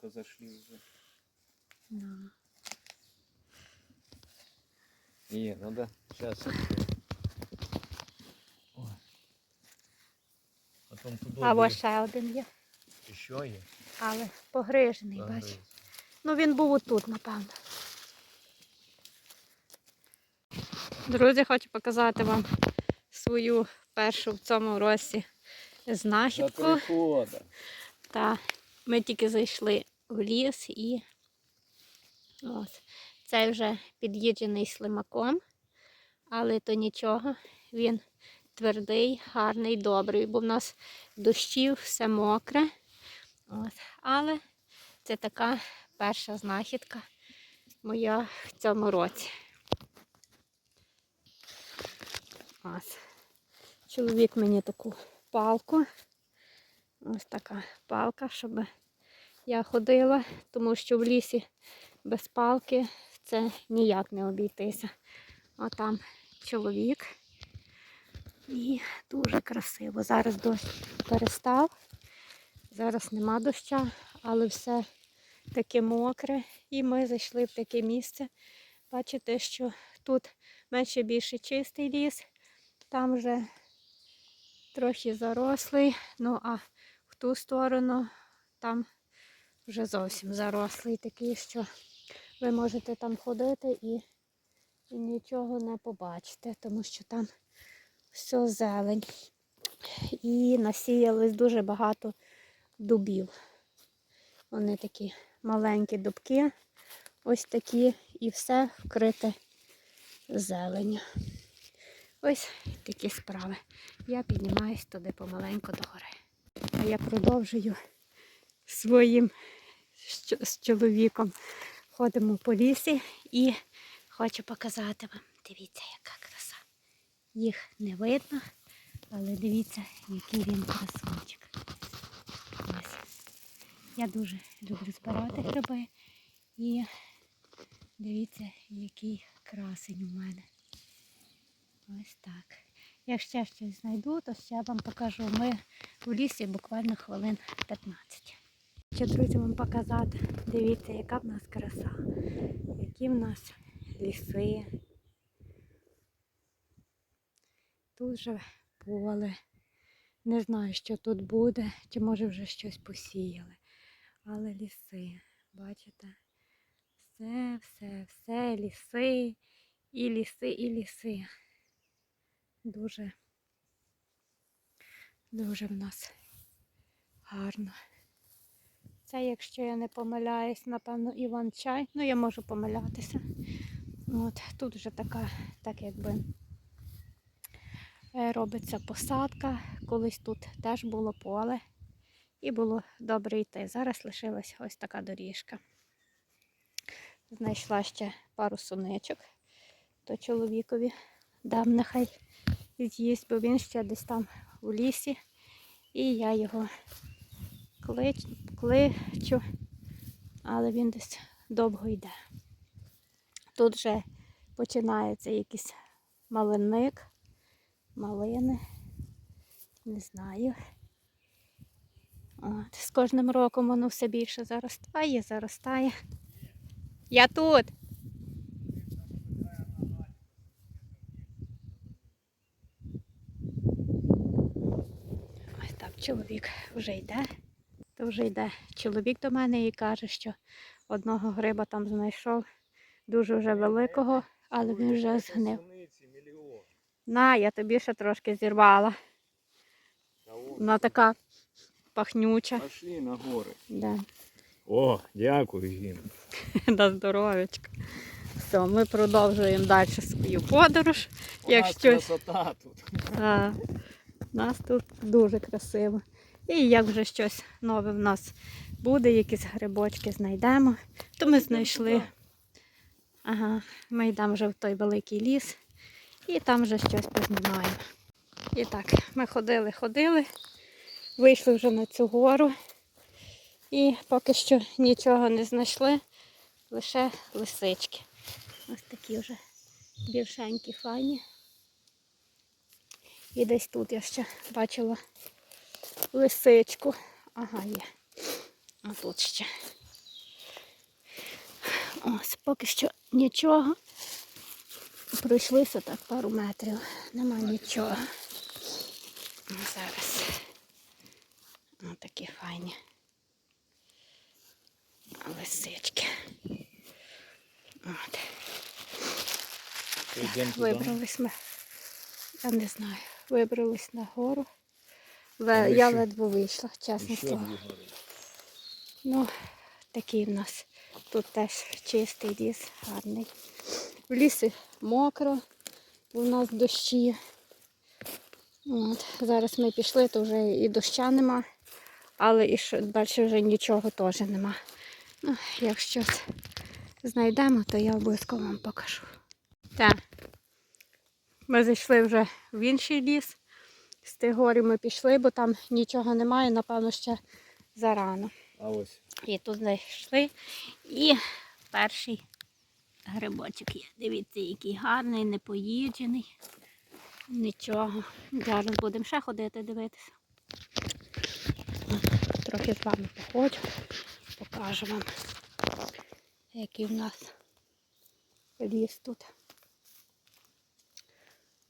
тільки зайшли вже. Ну. Ні, ну да, зараз. Ой. Потім туди. А ось ще один є, Ще є. але погрижений, бач. Ну він був отут, напевно. Друзі, хочу показати вам свою першу в цьому році знахідку. Та ми тільки зайшли в ліс і ось. Цей вже під'їджений слимаком, але то нічого, він твердий, гарний, добрий, бо в нас дощів, все мокре. От. Але це така перша знахідка моя в цьому році. Ось. Чоловік мені таку палку. Ось така палка, щоб я ходила, тому що в лісі без палки це ніяк не обійтися. А там чоловік. І дуже красиво. Зараз дощ перестав. Зараз нема доща, але все таке мокре. І ми зайшли в таке місце. Бачите, що тут менше більше чистий ліс, там вже трохи зарослий. Ну а в ту сторону там вже зовсім зарослий такий, що ви можете там ходити і, і нічого не побачите, тому що там все зелень. І насіялись дуже багато дубів. Вони такі маленькі дубки, ось такі, і все вкрите зеленню. Ось такі справи. Я піднімаюсь туди помаленьку до гори. А я продовжую своїм з- чоловіком. Ходимо по лісі і хочу показати вам. Дивіться, яка краса. Їх не видно, але дивіться, який він красунчик. Ось. Я дуже люблю збирати гриби. І дивіться, який красень у мене. Ось так. Як ще щось знайду, то ще вам покажу. Ми в лісі буквально хвилин 15. Хочу, друзі, вам показати. Дивіться, яка в нас краса, які в нас ліси. Тут же поле. Не знаю, що тут буде, чи може вже щось посіяли. Але ліси, бачите? Все, все, все, ліси, і ліси, і ліси. Дуже, дуже в нас гарно. Це, якщо я не помиляюсь, напевно, Іван чай. Ну, я можу помилятися. От, тут вже така, так якби е, робиться посадка. Колись тут теж було поле і було добре йти. Зараз лишилась ось така доріжка. Знайшла ще пару суничок, то чоловікові дам нехай з'їсть, бо він ще десь там у лісі. І я його кличу, але він десь довго йде. Тут вже починається якийсь малинник, малини, не знаю. От, з кожним роком воно все більше заростає, заростає. Я тут. Ось так, чоловік вже йде. То вже йде чоловік до мене і каже, що одного гриба там знайшов, дуже вже великого, але він вже згнив. На, я тобі ще трошки зірвала. Вона така пахнюча. Пошли на гори. Да. О, дякую, Жіна. На здоров'ячка. Все, ми продовжуємо далі свою подорож. У нас щось- красота тут. А, у нас тут дуже красиво. І як вже щось нове в нас буде, якісь грибочки знайдемо, то ми знайшли. Ага, ми йдемо вже в той великий ліс і там вже щось познімаємо. І так, ми ходили, ходили, вийшли вже на цю гору і поки що нічого не знайшли, лише лисички. Ось такі вже більшенькі, файні. І десь тут я ще бачила лисичку. Ага, є. А тут ще. Ось поки що нічого. Пройшлися так пару метрів. Нема нічого. Зараз. Ось такі файні. Лисички. От. Вибрались ми. Я не знаю. Вибрались на гору. Ве- Я ледве вийшла, чесне Ще слово. Ну, такий в нас тут теж чистий ліс, гарний. В лісі мокро, у нас дощі. От. Зараз ми пішли, то вже і доща нема, але і що- далі вже нічого теж нема. Ну, якщо щось знайдемо, то я обов'язково вам покажу. Так. Ми зайшли вже в інший ліс. З тих горів ми пішли, бо там нічого немає, напевно, ще зарано. А ось. І тут знайшли. І перший грибочок є. Дивіться, який гарний, не поїджений. Нічого. Зараз будемо ще ходити дивитися. Трохи з вами походжу, покажу вам, який в нас ліс тут.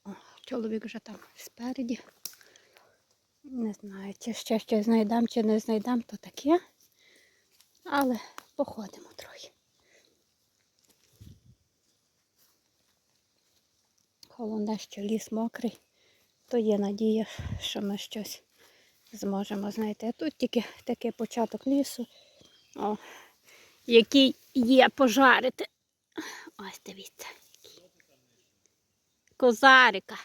О, чоловік вже там спереді. Не знаю, чи ще щось знайдемо, чи не знайдемо, то таке. Але походимо трохи. Головне, що ліс мокрий, то є надія, що ми щось зможемо знайти. Тут тільки такий початок лісу, о, який є пожарити. Ось дивіться. Козарика.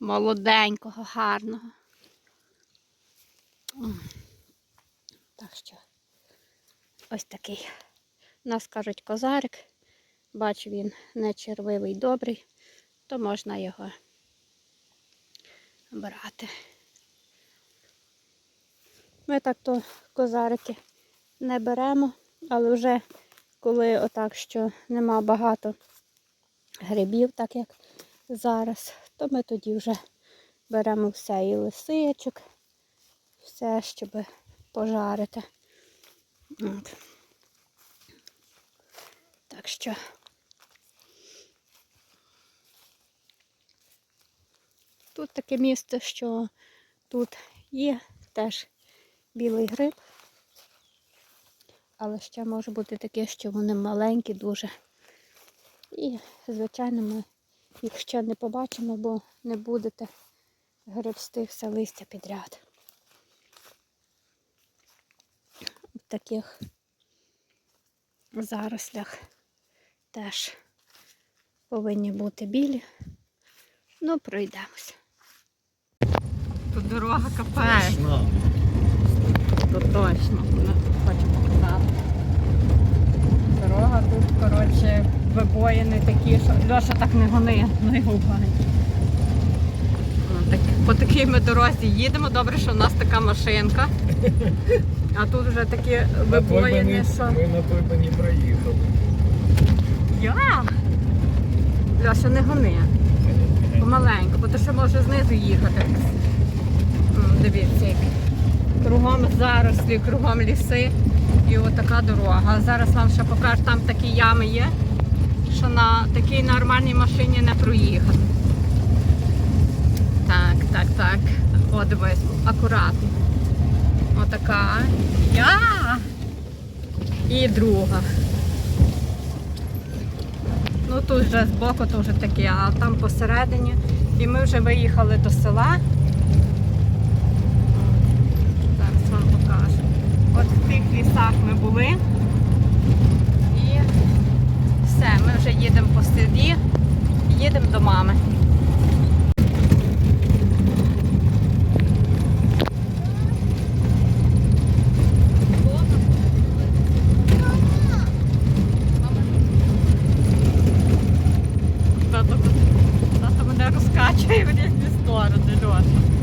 Молоденького, гарного. Так що ось такий. Нас кажуть козарик. Бачу, він не червивий, добрий, то можна його брати. Ми так то козарики не беремо, але вже коли отак, що нема багато грибів, так як зараз, то ми тоді вже беремо все і лисичок, все, щоб пожарити. От. Так що тут таке місце, що тут є теж білий гриб, але ще може бути таке, що вони маленькі дуже. І, звичайно, ми їх ще не побачимо, бо не будете гребсти все листя підряд. В таких зарослях теж повинні бути білі. Ну, пройдемося. Тут дорога капає. То точно. Хочу показати. Дорога тут, коротше, вибоїни такі, що Льоша так не гони, ну його. Ну, так, по такій ми дорозі їдемо. Добре, що в нас така машинка. А тут вже такі вибоїни, що. Ми на той не проїхали. Я? Льоша, не гони. Помаленьку, бо то ще може знизу їхати. Дивіться, як кругом зарослі, кругом ліси. І отака дорога. А Зараз вам ще покажу, там такі ями є, що на такій нормальній машині не проїхати. Так, так, так. О, дивись, акуратно. Отака. Я. І друга. Ну тут вже збоку то вже таке, а там посередині. І ми вже виїхали до села. Зараз вам покажу. От в тих лісах ми були. pasaron de lo.